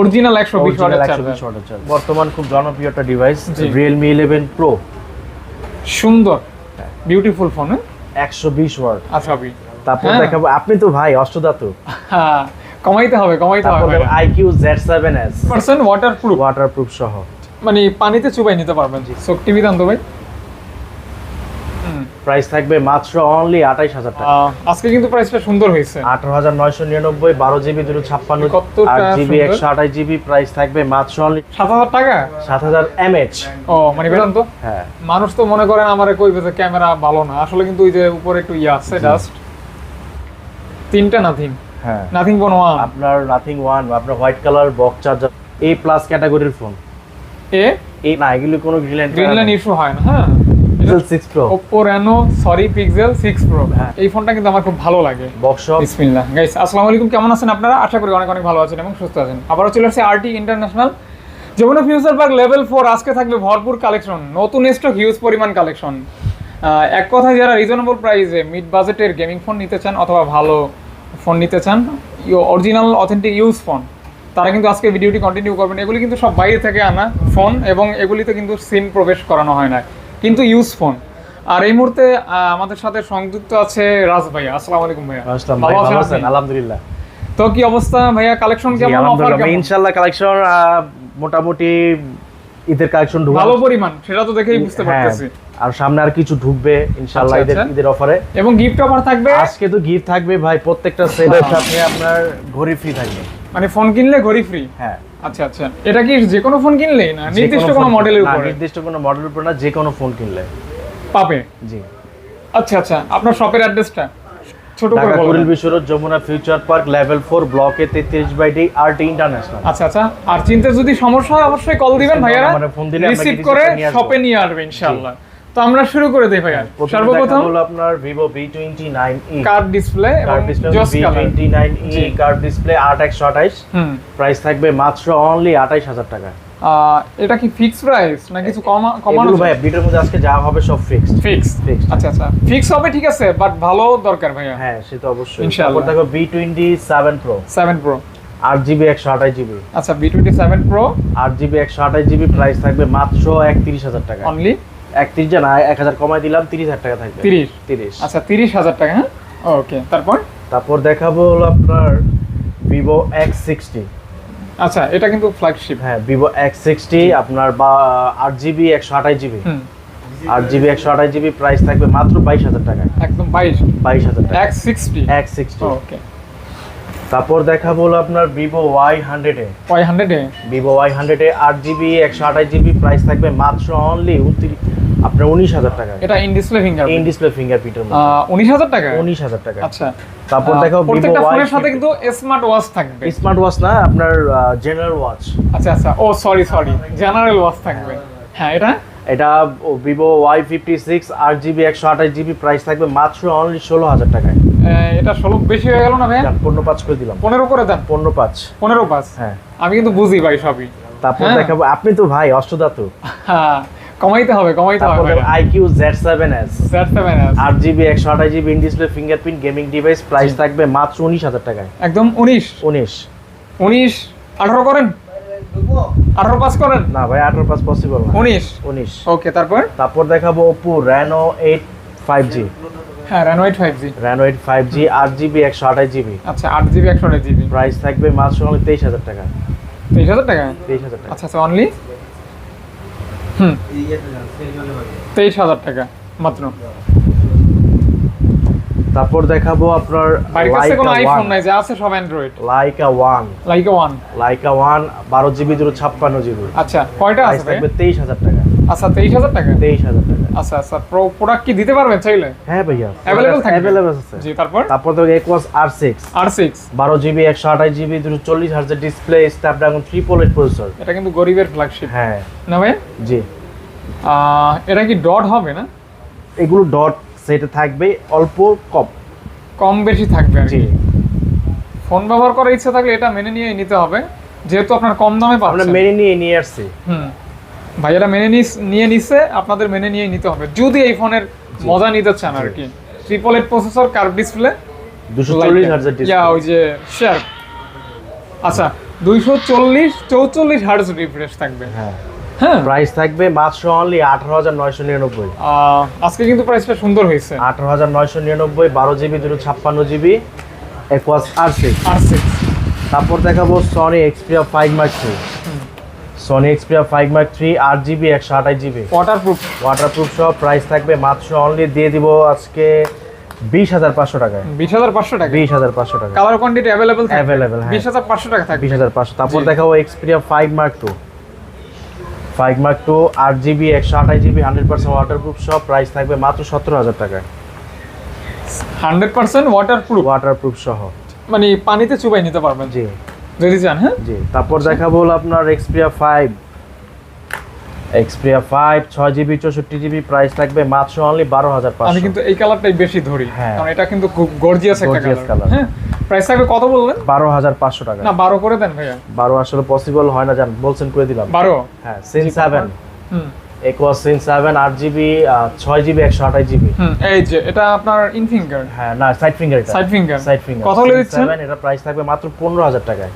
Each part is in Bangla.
অরিজিনাল একশো বিশ Original ওয়াটের 120 চার্জার বর্তমান খুব জনপ্রিয় একটা ডিভাইস। রিয়েলমি ইলেভেন প্রো সুন্দর। বিউটিফুল ফোন একশো বিশ ওয়াট আচ্ছা আপনি তারপর হ্যাঁ। দেখাবো আপনি তো ভাই অষ্টধাতু। হ্যাঁ কমাইতে হবে কমাইতে হবে। IQOO Z seven S percent water proof সহ। মানে পানিতে চুবাই নিতে পারবেন। জি। সো টিভি দাম তো ভাই। প্রাইস থাকবে মাত্র অনলি আঠাইশ হাজার টাকা। আজকে কিন্তু প্রাইসটা সুন্দর হয়েছে। আঠারো হাজার নয়শো নিরানব্বই বারো জিবি দুটো ছাপ্পান্ন আট জিবি একশো আঠাশ জিবি প্রাইস থাকবে মাত্র অনলি সাত হাজার টাকা? সাত হাজার এমএচ ও মানে বেতন তো? হ্যাঁ। মানুষ তো মনে করেন আমার কইবে যে ক্যামেরা ভালো না। আসলে কিন্তু ওই যে উপরে একটু ইয়ে আছে জাস্ট তিনটা নাথিং হ্যাঁ। নাথিং বন ওয়ান আপনার নাথিং ওয়ান আপনার white colour box charger A plus ক্যাটাগরির ফোন এ? এই না এগুলো কোনো গ্রিনল্যান্ড গ্রিনল্যান্ড ইস্যু হয় না হ্যাঁ। Six pro Oppo Reno sorry Pixel six pro. এই ফোনটা কিন্তু আমার খুব ভালো লাগে। বক্স বিসমিল্লাহ। গাইস আসসালামু আলাইকুম। কেমন আছেন আপনারা? আশা করি অনেক অনেক ভালো আছেন এবং সুস্থ আছেন। আবারও চলে আসছে আরটি ইন্টারন্যাশনাল যেমন ফিউচার পার্ক লেভেল ফোর আজকে থাকবে ভরপুর কালেকশন নতুন স্টক হিউজ পরিমাণ কালেকশন এক কথায় যারা রিজনেবল প্রাইসে মিড বাজেটের গেমিং ফোন নিতে চান অথবা ভালো ফোন নিতে চান অরিজিনাল অথেন্টিক ইউজ ফোন তারা কিন্তু আজকে ভিডিওটি কন্টিনিউ করবেন। এগুলি কিন্তু সব বাইরে থেকে আনা ফোন এবং এগুলিতে কিন্তু সিম প্রবেশ করানো হয় না। কিন্তু ইউজ ফোন আর এই মুহূর্তে আমাদের সাথে সংযুক্ত আছে রাজ ভাইয়া। আসসালামু আলাইকুম ভাইয়া। ভাই ভালো আছেন? আলহামদুলিল্লাহ। তো কি অবস্থা ভাইয়া? কালেকশন কেমন অফার কেমন? ইনশাআল্লাহ কালেকশন মোটামুটি ঈদের কালেকশন ঢুকবে। ভালো পরিমাণ সেটা তো দেখেই বুঝতে হ্যাঁ, পারতেছি। আর সামনে আর কিছু ঢুকবে ইনশাআল্লাহ আচ্ছা, ঈদের আচ্ছা। ঈদের অফারে এবং গিফট অফার থাকবে? আজকে তো গিফট থাকবে ভাই প্রত্যেকটা সেটের। সাথে আপনার ঘড়ি ফ্রি থাকবে। মানে ফোন কিনলে ঘড়ি ফ্রি হ্যাঁ। আচ্ছা আচ্ছা। এটা কি যে কোনো ফোন কিনলে না নির্দিষ্ট কোনো মডেলের উপরে? নির্দিষ্ট কোনো মডেলের উপর না যে কোনো ফোন কিনলে। পাবে? জি। আচ্ছা আচ্ছা। আপনার শপের অ্যাড্রেসটা ছোট করে ঢাকা বলবেন। Kuril Bishwaroad Jamuna Future Park level four ব্লকে তেত্রিশ বাই ডি আরটি ইন্টারন্যাশনাল আচ্ছা আচ্ছা। আর চিনতে যদি সমস্যা হয় অবশ্যই কল দিবেন ভাইয়ারা। ফোন দিলে রিসিভ করে শপে নিয়ে আসবে। ইনশাআল্লাহ। তো আমরা শুরু করে দেই ভাইয়া। সর্বপ্রথম হলো আপনার Vivo V twenty nine E display এবং curved display Jos V colour twenty nine E G. Curved display হুম। প্রাইস থাকবে মাত্র অনলি আঠাইশ হাজার টাকা। আহ, এটা কি ফিক্স প্রাইস না কিছু কমা কমানো ভাই ভিডিওর মধ্যে আজকে যা হবে সব ফিক্স Fixed. আচ্ছা আচ্ছা। ফিক্স হবে ঠিক আছে বাট ভালো দরকার ভাইয়া। হ্যাঁ সে তো অবশ্যই। ইনশাআল্লাহ। তারপর দেখো V twenty seven pro seven pro আট জিবি একশো আঠাশ জিবি। আচ্ছা বি টোয়েন্টি সেভেন প্রো আট জিবি একশো আঠাশ জিবি প্রাইস থাকবে মাত্র একত্রিশ হাজার টাকা। অনলি একত্রিশ জানা এক হাজার কমাই দিলাম তিরিশ হাজার টাকা থাকবে। তিরিশ? তিরিশ। আচ্ছা তিরিশ হাজার টাকা হ্যাঁ? ওকে তারপর? তারপর দেখাবো হলো আপনার ভিভো এক্স সিক্সটি আচ্ছা এটা কিন্তু ফ্ল্যাগশিপ হ্যাঁ ভিভো এক্স সিক্সটি আপনার বা আট জিবি একশো আঠাশ জিবি আট জিবি একশো আঠাশ জিবি প্রাইস থাকবে মাত্র বাইশ হাজার টাকা। একদম বাইশ। বাইশ হাজার টাকা। X sixty X sixty okay. তারপর দেখাবো হলো আপনার ভিভো ওয়াই হান্ড্রেডে ওয়াই হান্ড্রেডে ভিভো ওয়াই হান্ড্রেডে আট জিবি একশো আঠাশ জিবি প্রাইস থাকবে মাত্র অনলি আপনার উনিশ হাজার টাকা। এটা in display finger in display ফিঙ্গারপ্রিন্টের মধ্যে। উনিশ হাজার টাকা? উনিশ হাজার টাকা। আচ্ছা। তারপর দেখো প্রত্যেকটা ফোনের সাথে কিন্তু স্মার্ট ওয়াচ থাকবে। স্মার্ট ওয়াচ না আপনার জেনারেল ওয়াচ আচ্ছা আচ্ছা। ও সরি সরি জেনারেল ওয়াচ থাকবে। হ্যাঁ এটা? এটা ভিভো ওয়াই ফিফটি সিক্স আট জিবি একশো আঠাশ জিবি প্রাইস থাকবে মাত্র অনলি ষোলো হাজার টাকায়। এটা ষোলো বেশি হয়ে গেল না যান, পনেরো পাঁচ করে দিলাম। পনেরো করে দেন? পনেরো পাঁচ। পনেরো পাঁচ? হ্যাঁ। আমি কিন্তু বুঝি ভাই সবই। তারপর হ্যাঁ। দেখাবো আপনি তো ভাই অষ্টধাতু। হ্যাঁ। কমাইতে হবে কমাইতে হবে iQOO Z seven S sir seven আট জিবি একশো আঠাশ GB in display fingerprint gaming device price থাকবে মাত্র উনিশ হাজার টাকায়। একদম উনিশ। উনিশ। উনিশ আঠারো করেন। আঠারো পাস করেন। না ভাই আঠারো পাঁচ পসিবল না। উনিশ। উনিশ। ওকে তারপর? তারপর দেখাবো র্যানো এইট ফাইভ জি হ্যাঁ আচ্ছা আট জিবি একশো আট জিবি প্রাইস থাকবে মাত্র টাকা তেইশ হাজার টাকা তেইশ হাজার টাকা আচ্ছা আচ্ছা অনলি হুম। তেইশ হাজার টাকা মাত্র। তারপর দেখাবো আপনার কাছে কোনো লাইকা আইফোন ওয়ান নাই যে আছে সব Android Leica one like one Leica one বারো জিবি দুটো ছাপ্পান্ন জিবি আচ্ছা কয়টা আছে ভাই? থাকবে তেইশ হাজার টাকা। আচ্ছা তেইশ হাজার টাকা? তেইশ হাজার টাকা। আচ্ছা আচ্ছা প্রো প্রোডাক্ট কি দিতে পারবেন চাইলে? হ্যাঁ ভাইয়া। Available থাকবে? অ্যাভেলেবল আছে। জি তারপর? তারপর তো Aquos R six R six বারো জিবি একশো আঠাশ জিবি দুটো চল্লিশ হাজার display Snapdragon triple eight processor এটা কিন্তু গরিবের ফ্ল্যাগশিপ হ্যাঁ। না ভাই জি। এটা কি ডট হবে না? এগুলো ডট সেটে থাকবে অল্প কম। কম বেশি থাকবে আর জি। কি ফোন ব্যবহার করার ইচ্ছা থাকলে এটা মেনে নিয়ে নিতে হবে। যেহেতু আপনার কম দামে আমরা মেনে নিয়ে নিয়ে আসছি। হুম। ভাইয়েরা মেনে নিয়ে নিচ্ছে আপনাদের মেনে নিয়ে নিতে হবে। যদি এই ফোনের মজা নিতে চান আর কি। Triple eight processor curve display ওই যে শেয়ার আচ্ছা দুইশো চল্লিশ চৌচল্লিশ হার্জ রিফ্রেশ থাকবে। হ্যাঁ। হ্যাঁ। প্রাইস থাকবে মাত্র অনলি আঠারো হাজার নয়শো নিরানব্বই। আজকে কিন্তু প্রাইসটা সুন্দর হয়েছে। আঠারো হাজার নয়শো নিরানব্বই বারো জিবি দুটো ছাপ্পান্ন GB Aquos R six R six তারপর দেখাবো Sony Xperia five mark three Sony Xperia five mark three আট জিবি একশো আঠাশ জিবি ওয়াটার প্রুফ ওয়াটারপ্রুফ সহ প্রাইস থাকবে মাত্র অনলি দিয়ে দিব আজকে বিশ হাজার পাঁচশো টাকায়। বিশ হাজার পাঁচশো টাকা বিশ হাজার পাঁচশো টাকা কালার কোয়ান্টিটি অ্যাভেলেবল হ্যাঁ। বিশ হাজার পাঁচশো টাকা থাকবে। বিশ হাজার পাঁচশো। তারপর। দেখাবো Xperia five mark two five mark two আট জিবি একশো আঠাশ জিবি হান্ড্রেড পার্সেন্ট ওয়াটারপ্রুফ সহ প্রাইস থাকবে মাত্র সতেরো হাজার টাকায়। Hundred percent water proof waterproof সহ। মানে পানিতে চুবাই নিতে পারবেন? জি। যদি চান হ্যাঁ জি তারপর দেখাবো আপনার এক্সপিরিয়া ফাইভ এক্সপিরিয়া ফাইভ ছয় জিবি চৌষট্টি জিবি প্রাইস থাকবে মাত্র অনলি বারো হাজার আমি কিন্তু এই কালারটাই বেশি ধরি হ্যাঁ। কারণ এটা কিন্তু খুব গর্জিয়াস একটা কালার হ্যাঁ প্রাইস থাকবে কত বললেন? বারো হাজার পাঁচশো টাকা। না বারো করে দেন ভাইয়া। বারো আসলে পসিবল হয় না জান বলছেন করে দিলাম। বারো? হ্যাঁ সিন সেভেন হুম। সেভেন আট জিবি ছয় জিবি একশো আঠাশ জিবি এই যে এটা আপনার ইন ফিঙ্গার হ্যাঁ না side finger side finger side finger কত হলে দিচ্ছেন? এটা প্রাইস থাকবে মাত্র পনেরো হাজার টাকায়।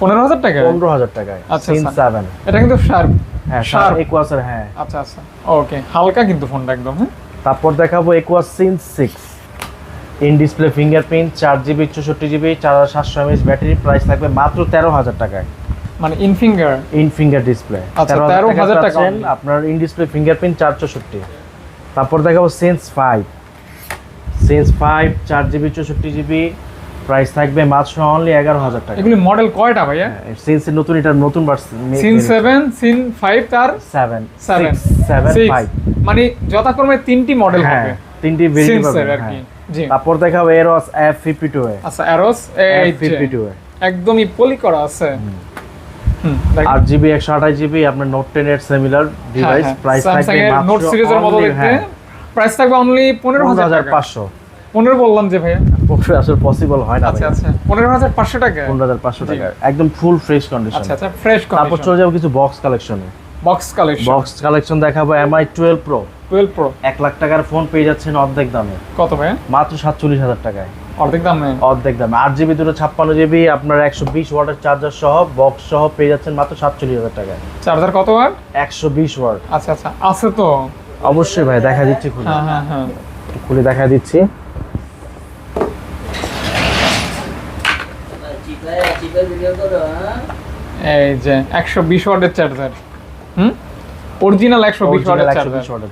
পনেরো হাজার টাকা পনেরো হাজার টাকায়। আচ্ছা, আচ্ছা। সেভেন এটা কিন্তু শার্প হ্যাঁ। একোয়াসের হ্যাঁ। আচ্ছা আচ্ছা। ওকে হালকা কিন্তু ফোনটা একদম হ্যাঁ? তারপর দেখাবো Aquos six in display fingerprint চার জিবি চৌষট্টি জিবি চার হাজার সাতশো এমএস ব্যাটারি প্রাইস থাকবে মাত্র তেরো হাজার টাকায়। মানে in finger in finger display আচ্ছা, 13,000 টাকা আপনার ইন ডিসপ্লে ফিঙ্গারপ্রিন্ট চার চৌষট্টি। তারপর দেখাবো সেন্স ফাইভ সেন্স ফাইভ চার জিবি চৌষট্টি জিবি প্রাইস থাকবে মাত্র অনলি এগারো হাজার টাকা। এগুলি মডেল কয়টা ভাইয়া? সেন্সের নতুন এটা নতুন version sense seven sense five তার seven seven seven six five মানে যথাক্রমে তিনটি মডেল হ্যাঁ হবে। তিনটি ভেরিয়েন্ট পাবেন আর কি। হ্যাঁ। তারপর দেখাবো Arrows F fifty two A. আচ্ছা অ্যারোস এই এফ ফিফটি টু এ। একদমই পলি করা আছে। আট জিবি একশো আঠাশ জিবি আপনার নোট টেন এর সিমিলার ডিভাইস প্রাইস থাকবে নোট সিরিজের মতো দেখতে। প্রাইস থাকবে অনলি পনেরো হাজার পাঁচশো। পনেরো বললাম যে ভাইয়া। পনেরো আসলে পসিবল হয় না আচ্ছা আচ্ছা। পনেরো হাজার পাঁচশো টাকা? পনেরো হাজার পাঁচশো টাকা। একদম ফুল ফ্রেশ কন্ডিশন আচ্ছা আচ্ছা ফ্রেশ তারপর চলে যাব কিছু বক্স কালেকশনে বক্স কালেকশন বক্স কালেকশন দেখাবো Mi twelve pro twelve pro এক লাখ টাকার ফোন পেয়ে যাচ্ছেন অর্ধেক দামে। কত ভাইয়া? মাত্র সাতচল্লিশ হাজার টাকায়। অর্ধেক দাম অর্ধেক দামে। আট জিবি দুটো ছাপ্পান্ন জিবি আপনার একশো বিশ ওয়াটের চার্জার সহ বক্স সহ পেয়ে যাচ্ছেন মাত্র সাতচল্লিশ হাজার টাকায়। চার্জার কত একশো বিশ ওয়াট। আচ্ছা আচ্ছা আছে তো। অবশ্যই ভাই দেখা দিচ্ছি খুলে। হ্যাঁ হ্যাঁ হ্যাঁ। খুলে দেখা দিচ্ছি। এই যে একশো বিশ ওয়াটের চার্জার হুম? অরিজিনাল একশো বিশ ওয়াটের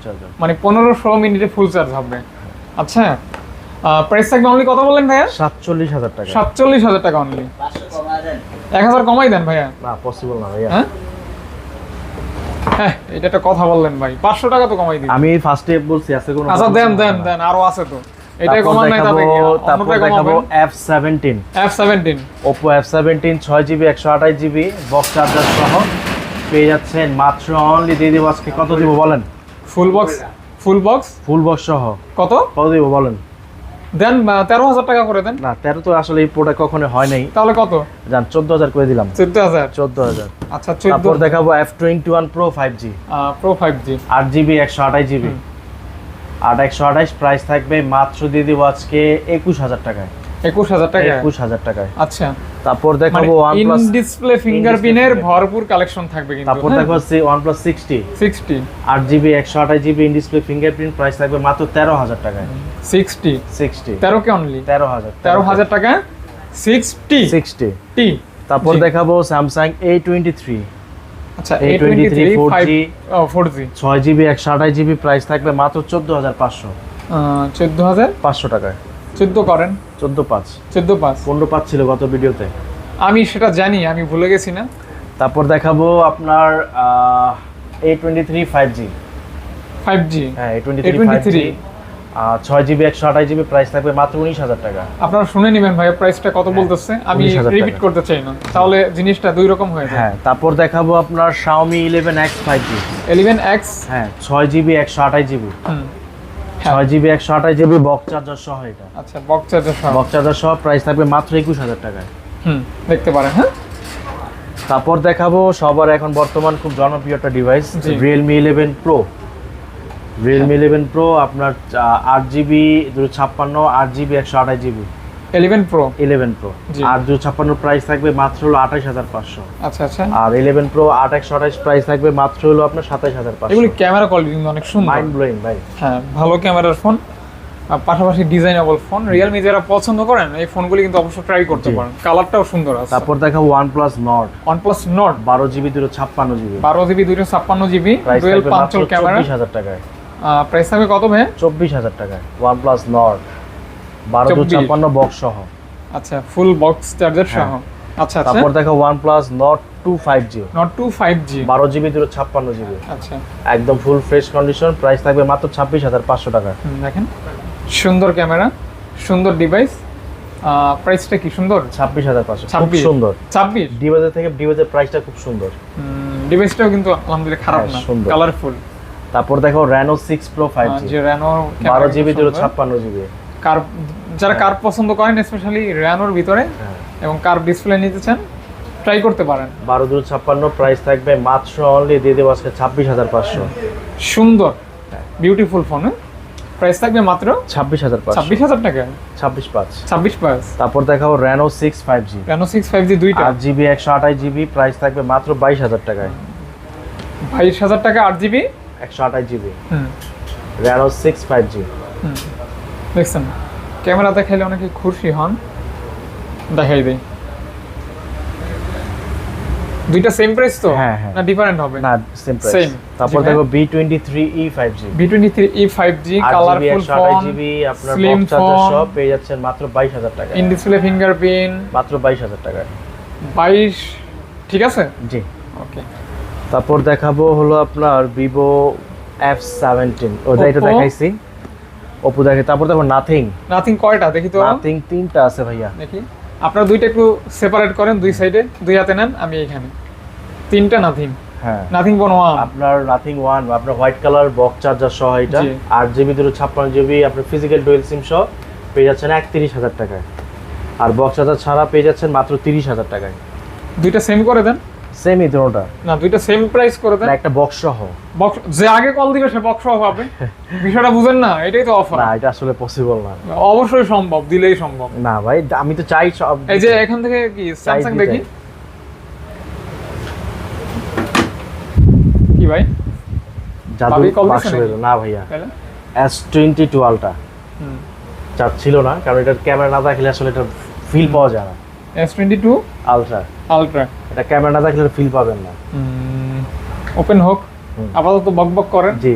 চার্জার মানে পনেরো ষোলো মিনিটে ফুল চার্জ হবে। আচ্ছা? প্রাইস থাকবে অনলি কত বললেন ভাইয়া? সাতচল্লিশ হাজার টাকা। সাতচল্লিশ হাজার টাকা অনলি এক হাজার কমাই দেন ভাইয়া। না পসিবল না ভাইয়া। হ্যাঁ? হ্যাঁ এটা একটা কথা বললেন ভাই। পাঁচশো টাকা তো কমাই দিন আমি ফার্স্টে বলছি আছে কোনো আচ্ছা দেন দেন দেন আরও আছে তো। এটাই কমান নাই তাতে তারপর দেখাবো F seventeen F seventeen Oppo F seventeen ছয় জিবি একশো আঠাশ জিবি বক্স চার্জার সহ। পেয়ে যাচ্ছেন মাত্র অনলি দিয়ে দিব আজকে। কত দিব বলেন? Full box full box full box সহ। কত? কত দিব বলেন? দেন তেরো হাজার টাকা করে দেন। না তেরো তো আসলে এই প্রোডাক্ট কখনো হয় নাই। তাহলে কত? জান চোদ্দ হাজার করে দিলাম। চোদ্দ হাজার? চোদ্দ হাজার। আচ্ছা তারপর দেখাবো F twenty one pro five G pro five G আট জিবি একশো আঠাশ জিবি আট একশো আঠাশ প্রাইস থাকবে মাত্র দিয়ে দিব আজকে একুশ হাজার টাকায়। একুশ হাজার টাকা একুশ হাজার টাকায়। আচ্ছা। তারপর মানে দেখাবো ওয়ান ডিসপ্লে ফিঙ্গারপ্রিন্টের ভরপুর কালেকশন থাকবে কিন্তু তারপর দেখো ওয়ান প্লাস সিক্সটি সিক্সটি আট জিবি একশো আঠাশ GB in display fingerprint price থাকবে মাত্র তেরো হাজার টাকায়। সিক্সটি সিক্সটি তেরো কে অনলি তেরো হাজার। তেরো হাজার টাকা সিক্সটি সিক্সটি টি। তারপর জি। দেখাবো স্যামসাং এ টোয়েন্টি থ্রি আচ্ছা A23 A twenty three 4G five four G ছয় জিবি একশো আঠাশ জিবি প্রাইস থাকবে মাত্র চোদ্দ হাজার পাঁচশো। চোদ্দ হাজার? পাঁচশো টাকায়। চোদ্দ করেন। চোদ্দ পাঁচ। চোদ্দ পাঁচ। পনেরো পাঁচ ছিল গত ভিডিওতে। আমি সেটা জানি আমি ভুলে গেছি না। তারপর দেখাবো আপনার A twenty three five G five G হ্যাঁ A twenty three five A23 G ছয় জিবি একশো আঠাশ জিবি প্রাইস থাকবে মাত্র উনিশ হাজার টাকা। আপনারা শুনে নেবেন ভাই প্রাইসটা কত বলতেছে? আমি 19,000 রিপিট করতে চাই না। তাহলে জিনিসটা দুই রকম হয়ে হ্যাঁ তারপর দেখাবো আপনার Xiaomi eleven X five G X হ্যাঁ ছয় জিবি একশো আঠাশ জিবি হ্যাঁ। ছয় জিবি একশো আঠাশ জিবি বক্স চার্জার সহ এটা। আচ্ছা বক্স চার্জার সহ। চার্জার সহ প্রাইস থাকবে মাত্র একুশ হাজার টাকায়। হুম দেখতে পারেন হ্যাঁ। তারপর দেখাবো সবার এখন বর্তমান খুব জনপ্রিয় একটা device. Realme eleven pro Realme eleven pro আপনার আট জিবি দুশো ছাপ্পান্ন আট জিবি একশো আঠাশ GB eleven pro eleven pro আর দুশো ছাপ্পান্ন প্রাইস থাকবে মাত্র হলো আঠাশ হাজার পাঁচশো। আচ্ছা আচ্ছা। আর ইলেভেন প্রো আট একশো আঠাশ প্রাইস থাকবে মাত্র হলো আপনার সাতাশ হাজার পাঁচশো। এগুলি ক্যামেরা কোয়ালিটি অনেক সুন্দর। মাইন্ড ব্লোয়িং ভাই। হ্যাঁ ভালো ক্যামেরার ফোন আর পাশাপাশি ডিজাইনেবল ফোন রিয়েলমি যারা পছন্দ করেন এই ফোনগুলি কিন্তু অবশ্যই ট্রাই করতে পারেন। কালারটাও সুন্দর আছে। তারপর OnePlus Nord OnePlus Nord বারো জিবি দুটো ছাপ্পান্ন জিবি। বারো জিবি দুইশো ছাপ্পান্ন জিবি প্রাইস ডুয়েল পাঁচল ক্যামেরা। চব্বিশ হাজার টাকায়। প্রাইস থাকবে কত ভাই চব্বিশ হাজার টাকায়। ওয়ান প্লাস নট বারো দু 24 ছাপ্পান্ন বক্স সহ। আচ্ছা ফুল বক্স চার্জার সহ। আচ্ছা আচ্ছা। তারপর দেখো two five G Nord two five G বারো দুটো ছাপ্পান্ন জিবি। আচ্ছা। একদম ফুল ফ্রেশ কন্ডিশন প্রাইস থাকবে মাত্র ছাব্বিশ হাজার পাঁচশো টাকা। দেখেন। সুন্দর ক্যামেরা সুন্দর ডিভাইস প্রাইসটা কি সুন্দর? ছাব্বিশ হাজার পাঁচশো খুব সুন্দর। ছাব্বিশ? ডিভাইসের থেকে ডিভাইসের প্রাইসটা খুব সুন্দর। ডিভাইসটাও কিন্তু আলহামদুলিল্লাহ খারাপ হ্যাঁ, না। কালারফুল তারপর দেখো সিক্স প্রো ফাইভ জি যে র্যানো বারো জিবি দুটো ছাপ্পান্ন জিবি। কার যারা কার পছন্দ করেন স্পেশালি র্যানোর ভিতরে হ্যাঁ। এবং কার ডিসপ্লে নিতে চান ট্রাই করতে পারেন। বারো দুটো ছাপ্পান্ন প্রাইস থাকবে মাত্র অনলি দিয়ে দেবো আজকে ছাব্বিশ হাজার পাঁচশো। সুন্দর বিউটিফুল ফোন প্রাইস থাকবে মাত্র ছাব্বিশ হাজার পাঁচশো। ছাব্বিশ হাজার টাকা। ছাব্বিশ পাঁচ। ছাব্বিশ পাঁচ। তারপর দেখাবো Reno six five G Reno six five G দুইটা। আট জিবি একশো আঠাশ জিবি প্রাইস থাকবে মাত্র বাইশ হাজার টাকায়। বাইশ হাজার টাকা আট জিবি? একশো আঠাশ জিবি। হুম। র্যানো সিক্স ফাইভ জি দেখছেন? ক্যামেরা দেখাইলে অনেকে খুশি হন। দেখাই দেই। দুইটা সেম প্রাইস তো? হ্যাঁ, হ্যাঁ। না ডিফারেন্ট হবে? না সেম প্রাইস Same, তারপর দেখো V twenty three E five G V twenty three E five G আট জিবি কালারফুল ফোন আপনার বক্স চার্জার সব পেয়ে যাচ্ছেন মাত্র বাইশ হাজার টাকা ইন ডিসপ্লে ফিঙ্গারপ্রিন্ট মাত্র বাইশ হাজার টাকায়। বাইশ ঠিক আছে? জি। ওকে তারপর দেখাবো হলো আপনার ভিভো এফ সেভেন্টিন ওটা এটা? দেখাইছি। ওপো দেখে তারপর দেখো নাথিং নাথিং কয়টা? দেখি তো। নাথিং তিনটা আছে ভাইয়া। দেখি। আপনারা দুইটা একটু সেপারেট করেন দুই সাইডে দুই হাতে নেন আমি এখানে তিনটা নাথিং হ্যাঁ। নাথিং বন ওয়ান আপনার নাথিং ওয়ান আপনার হোয়াইট কালার বক্স চার্জার সহ এটা। আট জিবি দুটো ছাপ্পান্ন জিবি আপনার ফিজিক্যাল ডুয়েল সিম সহ পেয়ে যাচ্ছেন একত্রিশ হাজার টাকায়। আর বক্স চার্জার ছাড়া পেয়ে যাচ্ছেন মাত্র তিরিশ হাজার টাকায়। দুইটা সেম করে দেন। সেমই দুটোটা না দুইটা সেম প্রাইস করে দেন। একটা বক্স সহ। বক্স যে আগে কল দিবে সে বক্স সহ পাবে। বিষয়টা বুঝেন না এটাই তো অফার না এটা আসলে পসিবল না। অবশ্যই সম্ভব দিলেই সম্ভব। না ভাই আমি তো চাই সব এই যে এখান থেকে কি স্যামসাং দেখি? কি ভাই? জাদু। না ভাইয়া। তাহলে? S twenty two. আলটা হুম। চার ছিল না কারণ এটার ক্যামেরা না থাকলে আসলে এটা ফিল পাওয়া যায় না। S twenty two ultra ultra এটা ক্যামেরা থাকলে ফিল পাবেন না। ওপেন হোক। আপাতত বক বক করেন। জি।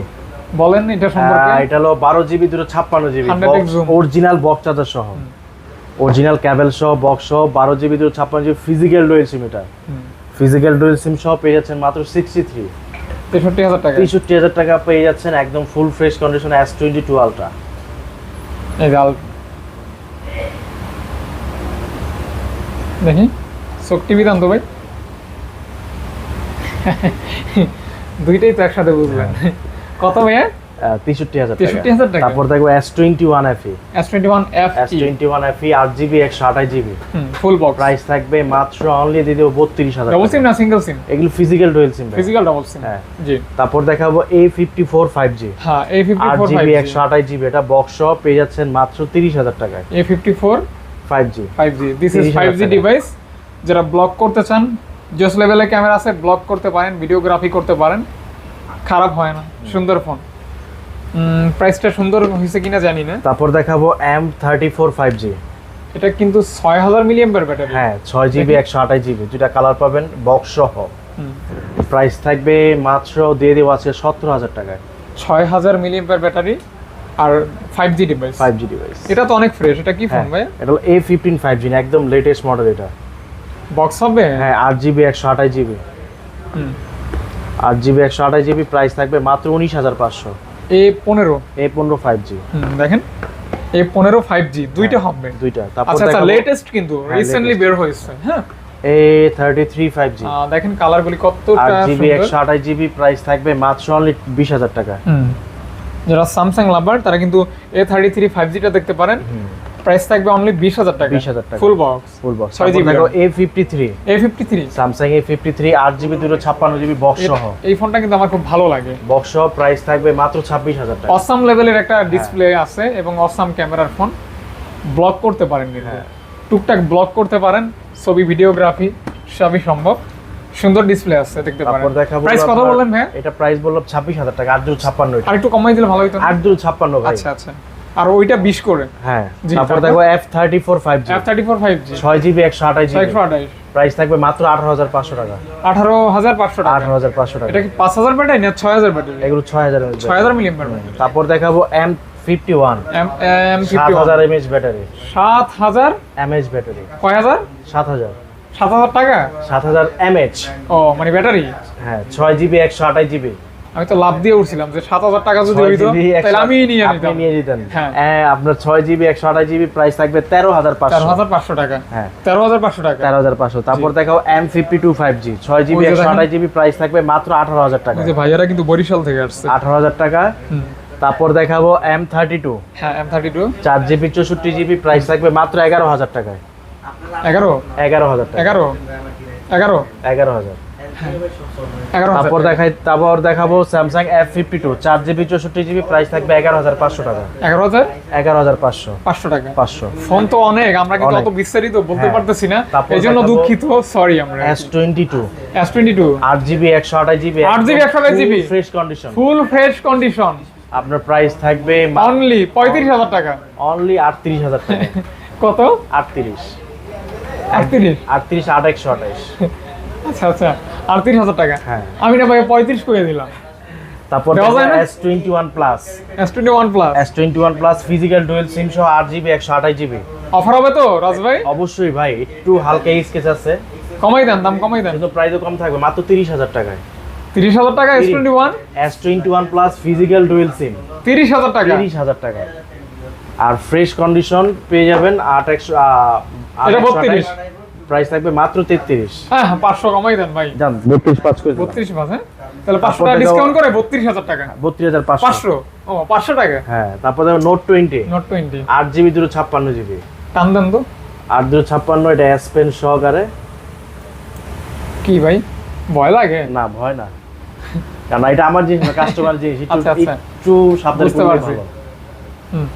বলেন এটা সম্পর্কে। এটা হলো বারো জিবি দুটো ছাপ্পান্ন জিবি অরিজিনাল বক্স চার্জার সহ। অরিজিনাল ক্যাবেল সহ বক্স সহ বারো জিবি দুটো ছাপ্পান্ন জিবি ফিজিক্যাল ডুয়েল সিম এটা। ফিজিক্যাল ডুয়েল সিম সহ পেয়ে যাচ্ছেন মাত্র সিক্সটি থ্রি তেষট্টি হাজার টাকা। তেষট্টি হাজার টাকা পেয়ে যাচ্ছেন একদম full fresh condition S twenty two ultra এই যে দেখি। চোখ টিভি দাম তো ভাই। দুইটাই তো একসাথে বুঝলেন কত ভাইয়া তেষট্টি হাজার 63,000 টাকা। তারপর দেখো S twenty one FE S twenty one F S twenty one FE আট জিবি একশো আঠাশ জিবি ফুল বক্স প্রাইস থাকবে মাত্র অনলি দিয়ে দেবো বত্রিশ হাজার ডাবল। সিম না সিঙ্গেল সিম এগুলো physical dual SIM physical double SIM হ্যাঁ। জি। তারপর দেখাবো A fifty four five G হ্যাঁ এ ফিফটি ফোর জিবি একশো আঠাশ জিবি এটা বক্স সহ পেয়ে যাচ্ছেন মাত্র তিরিশ হাজার টাকায়। A fifty four five G five G this is 30,000 five G টাকা। ডিভাইস যারা ব্লক করতে চান জোস লেভেলে ক্যামেরা আছে ব্লক করতে পারেন ভিডিওগ্রাফি করতে পারেন খারাপ হয় না। সুন্দর ফোন প্রাইসটা সুন্দর হয়েছে কিনা জানি না। তারপর দেখাবো M thirty four five G এটা কিন্তু ছয় হাজার মিলিয়ামের ব্যাটারি হ্যাঁ ছয় জিবি একশো আঠাশ জিবি দুটা কালার পাবেন বক্স সহ। প্রাইস থাকবে মাত্র দিয়ে দেবো আছে সতেরো হাজার টাকায়। ছয় হাজার মিলিয়ামের ব্যাটারি আর five G device five G device এটা তো অনেক ফ্রেশ এটা কি ফোন ভাই? এটা হলো এ ফিফটিন ফাইভ জি একদম লেটেস্ট মডেল এটা। বক্স হবে? হ্যাঁ আট জিবি একশো আঠাশ জিবি হুম। আট জিবি একশো আঠাশ জিবি প্রাইস থাকবে মাত্র উনিশ হাজার পাঁচশো। এ পনেরো। এ পনেরো ফাইভ জি হুম, দেখেন। এ পনেরো ফাইভ জি দুইটা হবে। দুইটা। তারপর আচ্ছা আচ্ছা লেটেস্ট কিন্তু হ্যাঁ, রিসেন্টলি বের হয়েছে হ্যাঁ। A thirty three five G আহ, দেখেন কালারগুলি কতটা জিবি সুন্দর। একশো আঠাশ জিবি প্রাইস থাকবে মাত্র অনলি বিশ হাজার টাকা। হুম। যারা স্যামসাং লাভার তারা কিন্তু এ থার্টি থ্রি ফাইভ জিটা দেখতে পারেন। প্রাইস থাকবে অনলি বিশ হাজার টাকা। 20,000 টাকা। ফুল বক্স ফুল বক্স ছয় দেখো A fifty three A fifty three Samsung A fifty three আট জিবি দুটো ছাপ্পান্ন জিবি বক্স সহ। এই ফোনটা কিন্তু আমার খুব ভালো লাগে। বক্স সহ প্রাইস থাকবে মাত্র ছাব্বিশ হাজার টাকা। অসাম লেভেলের একটা। ডিসপ্লে আছে এবং অসাম ক্যামেরার ফোন ব্লক করতে পারেন কিন্তু। হ্যাঁ। টুকটাক ব্লক করতে পারেন। ছবি ভিডিওগ্রাফি সবই সম্ভব। সুন্দর ডিসপ্লে আছে দেখতে পারেন। তারপর দেখাবো প্রাইস কত বললেন ভাই এটা প্রাইস বললাম ছাব্বিশ হাজার টাকা আট দু ছাপ্পান্ন এটা। আর একটু কমাই দিলে ভালো হতো না? আট দু ছাপ্পান্ন ভাই। আচ্ছা আচ্ছা। আর ওইটা বিশ করে। হ্যাঁ। তারপর? দেখো F thirty four five G F thirty four five G ছয় জিবি একশো আঠাশ জিবি একশো আঠাইশ প্রাইস থাকবে মাত্র আঠারো হাজার পাঁচশো টাকা। আঠারো হাজার পাঁচশো টাকা। আঠারো হাজার পাঁচশো টাকা। এটা কি পাঁচ হাজার ব্যাটারি না ছয় হাজার ব্যাটারি? এগুলো ছয় হাজার ছয় হাজার মিলিয়ন ব্যাটারি তারপর দেখাবো M fifty one M M সাত ফিফটি হাজার এমএচ ব্যাটারি। সাত হাজার? MAh battery. কয় হাজার? সাত হাজার। সাত হাজার টাকা? সাত হাজার এমএচ ও মানে ব্যাটারি? হ্যাঁ ছয় জিবি একশো আঠাশ জিবি। আমি তো লাভ দিয়ে উঠছিলাম যে সাত হাজার টাকা যদি হইতো তাহলে আমি নিয়ে আপনি নিতাম। নিয়ে যেতেন। হ্যাঁ। আপনার ছয় জিবি একশো আঠাশ জিবি প্রাইস থাকবে তেরো হাজার তেরো পাঁচশো হাজার পাঁচশো টাকা। হ্যাঁ। তেরো হাজার পাঁচশো টাকা। তেরো হাজার পাঁচশো। তারপর দেখাও M fifty two five G ছয় জিবি একশো। আঠাশ জিবি প্রাইস থাকবে মাত্র আঠারো হাজার টাকা। ভাইয়ারা কিন্তু বরিশাল থেকে আসছে। আঠারো হাজার টাকা। তারপর দেখাবো এম থার্টি টু হ্যাঁ এম থার্টি টু চার জিবি চৌষট্টি জিবি প্রাইস থাকবে মাত্র এগারো হাজার টাকায়। এগারো? এগারো হাজার এগারো? এগারো? এগারো হাজার। তারপর দেখাই তারপর দেখাবো স্যামসাং এফ ফিফটি টু চার জিবি চৌষট্টি জিবি প্রাইস থাকবে এগারো হাজার পাঁচশো টাকা। এগারো হাজার? এগারো হাজার পাঁচশো। পাঁচশো টাকা। পাঁচশো। ফোন তো অনেক আমরা কিন্তু অত বিস্তারিত বলতে হ্যাঁ। পারতেছি না। এই জন্য দুঃখিত সরি আমরা। S twenty two S twenty two আট জিবি একশো আঠাশ GB 8GB 128 GB fresh condition full fresh condition আপনার প্রাইস থাকবে অনলি পঁয়ত্রিশ হাজার টাকা। অনলি আটত্রিশ হাজার টাকা। কত? আটত্রিশ। আটত্রিশ? আটত্রিশ আট একশো আঠাশ। আচ্ছা আচ্ছা আটত্রিশ হাজার টাকা। হ্যাঁ। আমি না ভাই পঁয়ত্রিশ করে দিলাম। তারপর? S twenty one plus S twenty one plus S twenty one plus physical dual SIM সহ আট জিবি একশো আঠাশ জিবি। অফার হবে তো রাজ ভাই? অবশ্যই ভাই একটু হালকা স্কেচ আছে। কমাই দেন দাম কমাই দেন। কিন্তু প্রাইসও কম থাকবে মাত্র তিরিশ হাজার টাকায়। তিরিশ হাজার টাকা S twenty one S twenty one plus physical dual SIM তিরিশ হাজার টাকা? তিরিশ হাজার টাকা আর ফ্রেশ কন্ডিশন পেয়ে যাবেন আট একশো এটা 32 প্রাইস থাকবে মাত্র তেত্রিশ। হ্যাঁ পাঁচশো কমাই দেন ভাই। জান বত্রিশ পাঁচ করে বত্রিশ পাঁচ হ্যাঁ? তাহলে পাঁচশো তারপর টাকা ডিসকাউন্ট করে বত্রিশ হাজার টাকা। বত্রিশ হাজার পাঁচশো। পাঁচশো? ও পাঁচশো টাকা? হ্যাঁ তারপর দেখো নোট টোয়েন্টি নোট টোয়েন্টি আট জিবি দুটো ছাপ্পান্ন জিবি টান দেন তো। আট দুটো ছাপ্পান্ন এটা এস পেন সহকারে। কি ভাই? ভয় লাগে? না ভয় না। কারণ এটা আমার জিনিস না কাস্টমার জিনিস। একটু আচ্ছা, আচ্ছা। সাবধানে বুঝতে পারছি। হুম।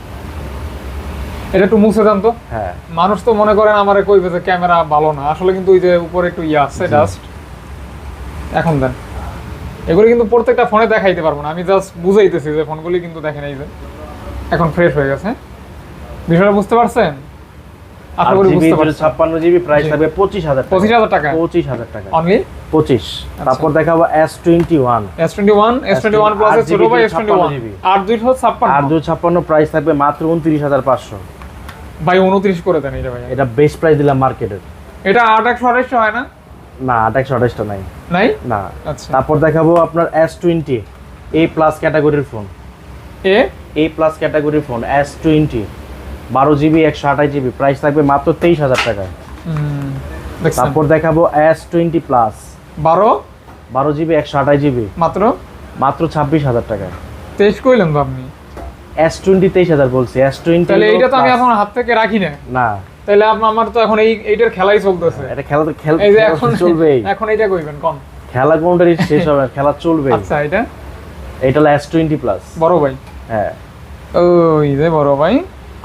এটা একটু মুছে দেন তো। হ্যাঁ। মানুষ তো মনে করেন আমার কইবে যে ক্যামেরা ভালো না। আসলে কিন্তু ওই যে উপরে একটু ইয়ে আছে জাস্ট এখন দেন। এগুলো কিন্তু প্রত্যেকটা ফোনে দেখাইতে পারব না। আমি জাস্ট বুঝাইতেছি যে ফোনগুলি কিন্তু দেখেন এই যে। এখন ফ্রেশ হয়ে গেছে। বিষয়টা বুঝতে পারছেন? আশা করি বুঝতে পারছেন। জিবি প্রাইস থাকবে পঁচিশ হাজার পঁচিশ টাকা। পঁচিশ হাজার টাকা। অনলি পঁচিশ। তারপর দেখাবো S twenty one S twenty one S twenty one plus ছোট ভাই এস টোয়েন্টি ওয়ান 56 আট দুইশো আর ছাপ্পান্ন। দু ছাপ্পান্ন প্রাইস থাকবে মাত্র উনত্রিশ হাজার পাঁচশো। ভাই উনত্রিশ করে দেন এটা ভাই। এটা বেস্ট প্রাইস দিলাম মার্কেটের এটা আট একশো আড়াইশো হয় না? না আঠাশশো আঠাশটা নাই। নাই? না। আচ্ছা। তারপর দেখাবো আপনার এস টোয়েন্টি এ প্লাস ক্যাটাগরির ফোন এ? এ প্লাস ক্যাটাগরির ফোন এস টোয়েন্টি বারো জিবি একশো আঠাশ জিবি প্রাইস থাকবে মাত্র তেইশ হাজার টাকায়। তারপর দেখাবো এস টোয়েন্টি প্লাস বারো? বারো জিবি একশো আঠাশ জিবি মাত্র? মাত্র ছাব্বিশ হাজার টাকায়। তেইশ কইলেন তো আপনি। এস টোয়েন্টি তেইশ হাজার বলছি এস টোয়েন্টি তাহলে এইটা তো আমি এখন হাত থেকে রাখি না। না। তাহলে আমার তো এখন এই এইটার খেলাই চলতেছে। এটা খেলা তো খেল এই যে এখন তো চলবেই। এখন এইটা কইবেন কোন। খেলা শেষ হবে খেলা চলবে আচ্ছা এটা? এটা হলো এস টোয়েন্টি প্লাস বড় ভাই। হ্যাঁ। ওই যে বড় ভাই।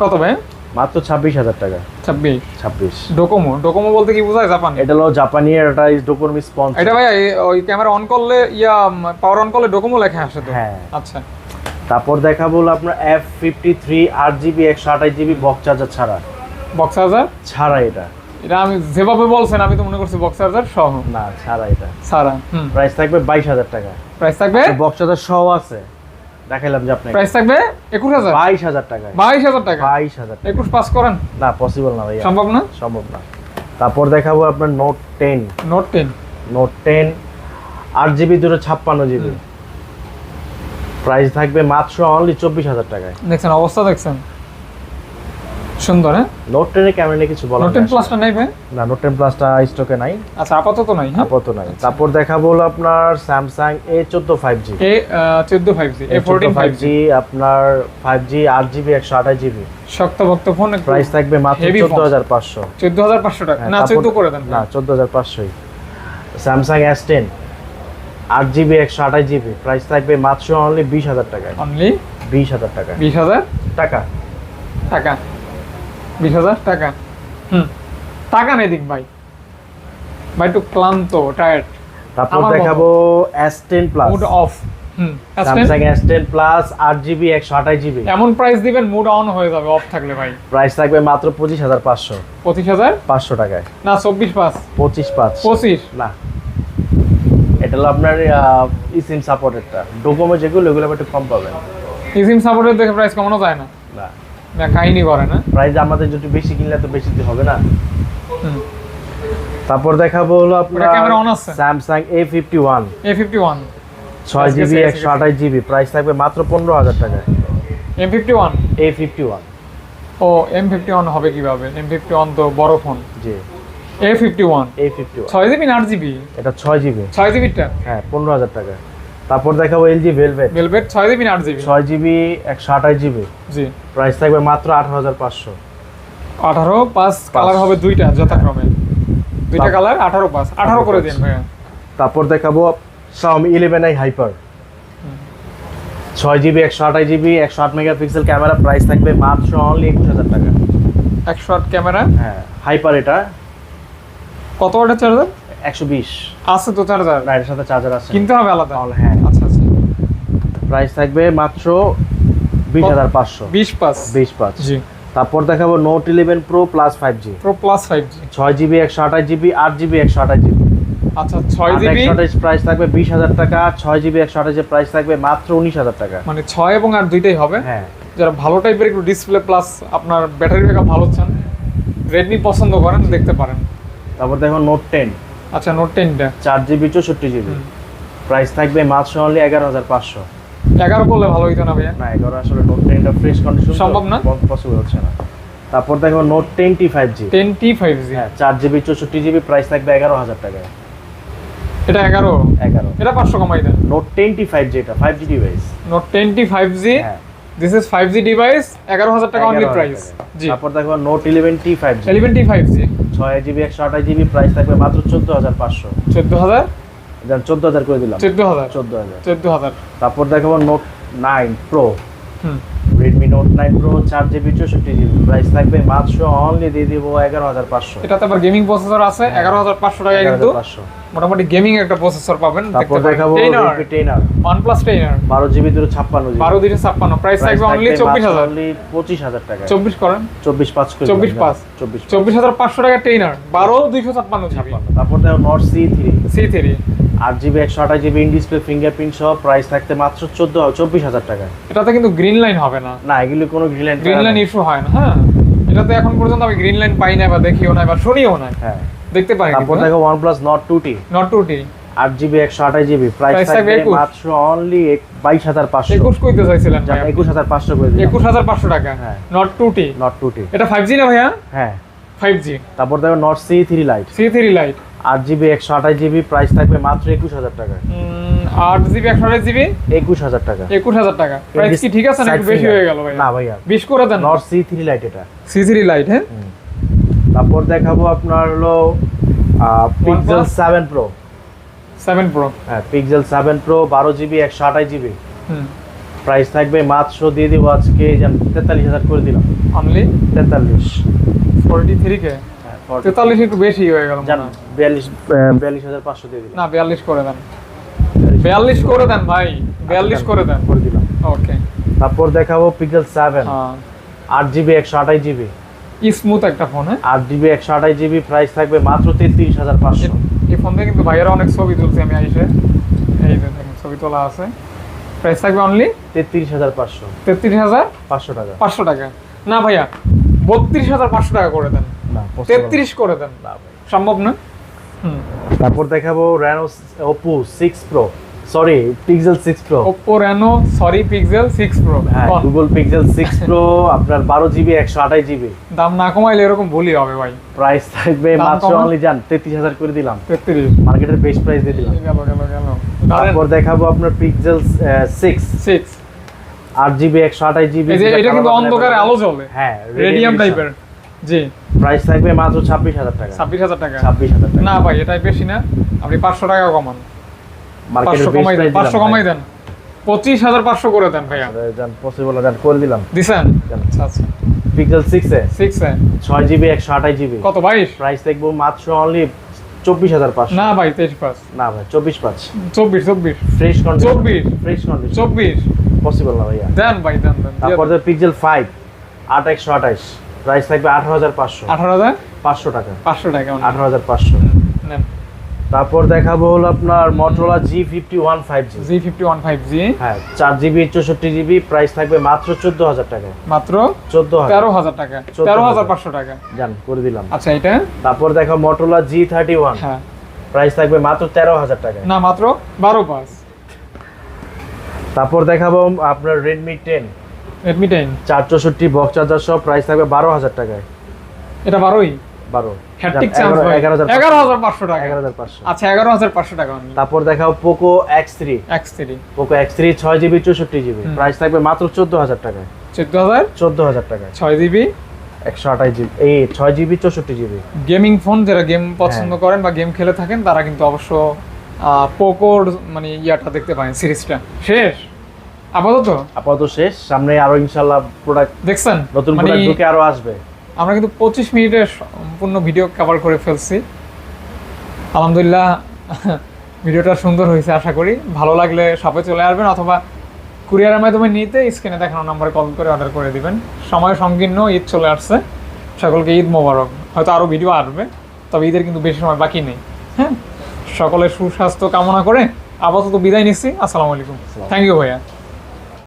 কত ভাই? মাত্র ছাব্বিশ হাজার টাকা। ছাব্বিশ। ছাব্বিশ। ডোকোমো। ডোকোমো বলতে কি বোঝায় জাপান? এটা হলো জাপানি এটা ডোকোমি স্পন্স এটা ভাই ওই ক্যামেরা অন করলে ইয়া পাওয়ার অন করলে ডোকোমো লেখা আসে তো? হ্যাঁ। আচ্ছা। তারপর দেখাবো হলো আপনার এফ ফিফটি থ্রি আট জিবি একশো আঠাশ জিবি বক্স চার্জার ছাড়া। বক্স চার্জার ছাড়া এটা। এটা আমি যেভাবে বলছেন আমি তো মনে করছি বক্স চার্জার সহ। না ছাড়া এটা। হুম। প্রাইস থাকবে বাইশ হাজার টাকা। প্রাইস থাকবে? বক্স চার্জার সহ আছে। দেখাইলাম যে আপনাকে। প্রাইস থাকবে একুশ হাজার? বাইশ হাজার টাকায়। বাইশ হাজার টাকা? বাইশ হাজার একুশ পাস করেন? না পসিবল না ভাইয়া। সম্ভব না? সম্ভব না। তারপর দেখাবো আপনার Note ten Note ten Note ten আট জিবি দুটো ছাপ্পান্ন জিবি প্রাইস থাকবে মাত্র অনলি চব্বিশ হাজার টাকায়। দেখছেন অবস্থা দেখছেন? সুন্দর হ্যাঁ? নোট টেনের ক্যামেরা নিয়ে কিছু বলার নোট টেন প্লাসটা নাই ভাই? না নোট টেন প্লাসটা স্টকে নাই। আচ্ছা আপাতত নাই হ্যাঁ? আপাতত নাই। তারপর দেখাবো হলো আপনার স্যামসাং এ চোদ্দ ফাইভ জি এ চোদ্দ five G A fourteen five G আপনার ফাইভ জি আট জিবি একশো আঠাশ জিবি শক্ত ভক্ত ফোন প্রাইস থাকবে মাত্র চোদ্দ হাজার পাঁচশো। চোদ্দ হাজার পাঁচশো টাকা। না চোদ্দ করে দেন না চোদ্দ হাজার পাঁচশোই। স্যামসাং এস টেন আট জিবি একশো আঠাশ জিবি প্রাইস থাকবে মাত্র অনলি বিশ হাজার টাকায়। অনলি বিশ হাজার টাকা বিশ হাজার? টাকা। টাকা। বিশ হাজার? টাকা। হুম। টাকা নেই দিক ভাই। ভাই একটু ক্লান্ত টায়ার্ড তারপর দেখাবো S ten plus mood off Samsung S ten plus আট জিবি একশো আঠাশ জিবি এমন প্রাইস দিবেন মুড অন হয়ে যাবে অফ থাকলে ভাই। প্রাইস থাকবে মাত্র পঁচিশ হাজার পাঁচশো। পঁচিশ হাজার? পাঁচশো টাকায়। না চব্বিশ পাঁচ। পঁচিশ পাঁচ। পঁচিশ? না। এটা হলো আপনার ইসিম সাপোর্টেরটা ডোকোমো যেগুলো এগুলো একটু কম পাবেন। ইসিম সাপোর্টের দেখে প্রাইস কমানো যায় না? না। না কাহিনী করে না? প্রাইস আমাদের যদি বেশি কিনলে তো বেশি দিতে হবে না? তারপর দেখাবো হলো আপনার camera on আছে? Samsung A fifty one A fifty one ছয় জিবি একশো আঠাশ জিবি প্রাইস থাকবে মাত্র পনেরো হাজার টাকায়। M fifty one A fifty one O M fifty one হবে কীভাবে? এম ফিফটি ওয়ান তো বড় phone G. A fifty one A fifty one ছয় জিবি না আট জিবি? এটা ছয় জিবি। ছয় জিবিটা হ্যাঁ পনেরো হাজার টাকা। তারপর দেখাবো ভেলভেট ভেলভেট ছয় জিবি না আট জিবি? ছয় জিবি একশো আঠাশ জিবি। জি। প্রাইস থাকবে মাত্র আঠারো হাজার পাঁচশো। আঠারো পাঁচ কালার হবে দুইটা যথাক্রমে। দুইটা কালার আঠারো পাঁচ। আঠারো করে দিন ভাইয়া। তারপর দেখাবো Xiaomi ইলেভেন আই হাইপার ছয় জিবি একশো আঠাশ জিবি একশো আট মেগাপিক্সেল ক্যামেরা। প্রাইস থাকবে মাত্র অনলি একুশ হাজার টাকা। একশো আট ক্যামেরা? হ্যাঁ হাইপার এটা। কত ওয়াটের চার্জার একশো বিশ। আছে তো চার্জার না সাথে চার্জার আছে। কিনতে হবে আলাদা। হ্যাঁ আচ্ছা আচ্ছা। প্রাইস থাকবে মাত্র বিশ হাজার পাঁচশো। বিশ পাঁচ। বিশ পাঁচ। জি। তারপর দেখাবো Note eleven Pro plus five G Pro plus five G ছয় জিবি একশো আঠাশ জিবি আট জিবি একশো আঠাশ জিবি আচ্ছা ছয় জিবি আঠাশ প্রাইস থাকবে বিশ হাজার টাকা ছয় জিবি একশো আঠাশের প্রাইস থাকবে মাত্র উনিশ হাজার টাকা। মানে ছয় এবং আট দুইটাই হবে? হ্যাঁ। যারা ভালো টাইপের একটু ডিসপ্লে প্লাস আপনার ব্যাটারি ব্যাকআপ ভালো চান রেডমি পছন্দ করেন দেখতে পারেন। তারপর দেখো নোট টেন আচ্ছা নোট টেনটা চার জিবি চৌষট্টি জিবি প্রাইস থাকবে মাত্র অনলি এগারো হাজার পাঁচশো। এগারো করলে ভালো হইতো না ভাইয়া? না এগারো আসলে নোট টেনটা ফ্রেশ কন্ডিশন সম্ভব না? পসিবল হচ্ছে না। তারপর দেখো Note ten T five G ten T five G হ্যাঁ চার জিবি চৌষট্টি জিবি প্রাইস থাকবে এগারো হাজার টাকায়। এটা এগারো? এগারো। এটা পাঁচশো কমাই দেন। Note ten T five G এটা five G device Note ten T five G হ্যাঁ। This is five G device এগারো হাজার টাকা অনলি প্রাইস জি। তারপর দেখো Note eleven T five G eleven T five G ছয় জিবি একশো আঠাশ জিবি প্রাইস থাকবে মাত্র চোদ্দ হাজার পাঁচশো। চোদ্দ হাজার? চোদ্দ হাজার করে দিলাম। চোদ্দ হাজার। চোদ্দ হাজার। চোদ্দ হাজার। তারপর দেখাবো নোট নাইন প্রো হুম। নাইন প্রো চার জিবি চৌষট্টি জিবি প্রাইস থাকবে মাত্র অনলি দিয়ে দিব এগারো হাজার পাঁচশো। এটাতে আবার গেমিং প্রসেসর আছে এগারো হাজার পাঁচশো টাকায় কিন্তু। পাঁচশো। মোটামুটি গেমিং একটা প্রসেসর পাবেন তারপর দেখাবো টেনার প্লাস টেনার বারো জিবি দুটো ছাপ্পান্ন জিবি বারো দুইশো ছাপ্পান্ন প্রাইস থাকবে অনলি চব্বিশ হাজার। অনলি পঁচিশ হাজার টাকা চব্বিশ করেন? চব্বিশ পাঁচ করে চব্বিশ দিলাম, পাঁচ। চব্বিশ চব্বিশ হাজার পাঁচশো টাকা ট্রেনার বারো দুইশো ছাপ্পান্ন জিবি তারপর দেখো Note C three C three আট জিবি একশো আঠাশ জিবি ইন ডিসপ্লে ফিঙ্গারপ্রিন্ট সহ প্রাইস থাকতে মাত্র চোদ্দ চব্বিশ হাজার টাকা এটাতে কিন্তু গ্রিন লাইন হবে না। না এগুলো কোনো green line green line issue হয় না হ্যাঁ। এটাতে এখন পর্যন্ত আমি গ্রিন লাইন পাই না বা দেখিও না বা শুনিও না হ্যাঁ। দেখতে পাই তারপর দেখো টি নট টু টি আট জিবি একশো আঠাশ জিবি প্রাইস থাকবে 21 মাত্র অনলি বাইশ হাজার পাঁচশো। একুশ কইতে চাইছিলেন ভাইয়া। একুশ হাজার পাঁচশো করে দিলাম একুশ হাজার পাঁচশো টাকা। হ্যাঁ। নট টু টি নট এটা ফাইভ জি না ভাইয়া? হ্যাঁ। ফাইভ জি তারপর দেখো Note C three light C three light আট জিবি একশো আঠাশ জিবি প্রাইস থাকবে মাত্র একুশ হাজার টাকা। আট জিবি একশো আঠাশ জিবি একুশ হাজার টাকা। একুশ হাজার টাকা। প্রাইস কি ঠিক আছে না একটু বেশি হয়ে গেল ভাই না ভাইয়া। বিশ করে দেন। নট সি থ্রি লাইট এটা। সি থ্রি লাইট হ্যাঁ? তারপর দেখাবো আপনার হলো Pixel? Seven Pro seven Pro হ্যাঁ পিক্সেল সেভেন প্রো বারো জিবি একশো আঠাশ জিবি হুম। প্রাইস থাকবে মাত্র দিয়ে দিব আজকে তেতাল্লিশ হাজার করে দিলাম। অনলি তেতাল্লিশ। ফোরটি থ্রি কে তেতাল্লিশ একটু বেশি হয়ে গেল জান হয়। বিয়াল্লিশ বিয়াল্লিশ হাজার পাঁচশো দিয়ে দিলাম। না বিয়াল্লিশ করে দেন। বিয়াল্লিশ করে দেন ভাই বিয়াল্লিশ করে দেন। করে দিলাম। ওকে তারপর দেখাবো পিক্সেল সেভেন হ্যাঁ। আট জিবি একশো আঠাশ জিবি স্মুথ একটা ফোন হ্যাঁ? আট জিবি একশো আঠাশ জিবি প্রাইস থাকবে মাত্র তেত্রিশ হাজার পাঁচশো। এই ফোন থেকে কিন্তু ভাইয়েরা অনেক ছবি তুলছে আমি আইসে। এই দেখেন ছবি তোলা আছে। প্রাইস থাকবে অনলি তেত্রিশ হাজার পাঁচশো। তেত্রিশ হাজার পাঁচশো টাকা। পাঁচশো টাকা। না ভাইয়া বত্রিশ হাজার পাঁচশো টাকা করে দেন। না তেত্রিশ করে দেন। না সম্ভব না? হুম। তারপর দেখাবো Reno Oppo six Pro sorry Pixel six Pro Oppo Reno sorry Pixel six Pro হ্যাঁ গুগল পিক্সেল সিক্স প্রো আপনার বারো জিবি একশো আঠাশ জিবি দাম না কমাইলে এরকম ভুলই হবে ভাই। প্রাইস থাকবে মাত্র অনলি তেত্রিশ হাজার করে দিলাম। তেত্রিশ। মার্কেটের বেস্ট প্রাইস দিয়ে দিলাম। গেল গেল গেল। তারপর দেখাবো আপনার পিক্সেল সিক্স সিক্স আট জিবি একশো আঠাশ জিবি এই এটা কিন্তু অন্ধকারে আলো জ্বলে। হ্যাঁ রেডিয়াম টাইপের জি। প্রাইস থাকবে মাত্র ছাব্বিশ হাজার টাকা। ছাব্বিশ হাজার টাকা। ছাব্বিশ হাজার টাকা। না ভাই এটাই বেশি না। আপনি পাঁচশো টাকা কমান। পাঁচশো কমাই দেন পাঁচশো কমাই দেন। পঁচিশ হাজার পাঁচশো করে দেন ভাইয়া। পসিবল যান করে দিলাম। দিছেন? আচ্ছা আচ্ছা। পিক্সেল সিক্সে সিক্স ছয় জিবি একশো আঠাশ জিবি কত বাইশ? প্রাইস দেখব মাত্র অনলি চব্বিশ হাজার পাঁচশো। না ভাই তেইশ পাঁচ। না ভাই চব্বিশ পাঁচ। চব্বিশ চব্বিশ। ফ্রেশ কন্ডিশন চব্বিশ? ফ্রেশ কন্ডিশন চব্বিশ? পসিবল না ভাইয়া। দেন ভাই দেন দেন তারপর পিক্সেল ফাইভ আট একশো আঠাশ। প্রাইস থাকবে আঠারো হাজার পাঁচশো। আঠারো হাজার? পাঁচশো টাকা। পাঁচশো টাকা। আঠারো হাজার পাঁচশো। নেন। তারপর দেখাবো হলো আপনার Motorola G fifty one five G G fifty one five G হ্যাঁ চার জিবি চৌষট্টি জিবি প্রাইস থাকবে মাত্র চোদ্দ হাজার টাকা। মাত্র চোদ্দ তেরো হাজার টাকা। তেরো হাজার পাঁচশো টাকা। জান করে দিলাম। আচ্ছা এটা তারপর দেখো মোটরলা জি থার্টি ওয়ান হ্যাঁ। প্রাইস থাকবে মাত্র তেরো হাজার টাকা। না মাত্র বারো পাঁচ। তারপর দেখাবো আপনার রেডমি টেন রেডমি টেন চার চৌষট্টি বক্স চার্জার সব প্রাইস থাকবে বারো হাজার টাকায়। এটা বারোই? তারপর দেখাও Poco X three X three Poco X three ছয় জিবি চৌষট্টি জিবি প্রাইস থাকবে মাত্র চোদ্দ হাজার টাকায়। চোদ্দ হাজার? চোদ্দ হাজার টাকায়। ছয় জিবি একশো আঠাশ জিবি এই ছয় জিবি চৌষট্টি জিবি গেমিং ফোন যারা গেম পছন্দ হ্যাঁ। করেন বা গেম খেলে থাকেন তারা কিন্তু অবশ্য পোকোর মানে ইয়াটা দেখতে পারেন সিরিজটা। শেষ? আপাতত? আপাতত শেষ। সামনে আরও ইনশাল্লাহ প্রোডাক্ট দেখছেন? নতুন মানে প্রোডাক্ট ঢুকে আরও আসবে। আমরা কিন্তু পঁচিশ মিনিটের সম্পূর্ণ ভিডিও কভার করে ফেলছি। আলহামদুলিল্লাহ ভিডিওটা সুন্দর হয়েছে আশা করি। ভালো লাগলে সবাই চলে আসবেন অথবা কুরিয়ারের মাধ্যমে নিতে স্ক্রিনে দেখানো নাম্বারে কল করে অর্ডার করে দিবেন। সময় সংকীর্ণ ঈদ চলে আসছে। সকলকে ঈদ মোবারক। হয়তো আরও ভিডিও আসবে তবে ঈদের কিন্তু বেশি সময় বাকি নেই। হ্যাঁ? সকলের সুস্বাস্থ্য কামনা করে আপাতত বিদায় নিচ্ছি। আসসালামু আলাইকুম। থ্যাংক ইউ ভাইয়া।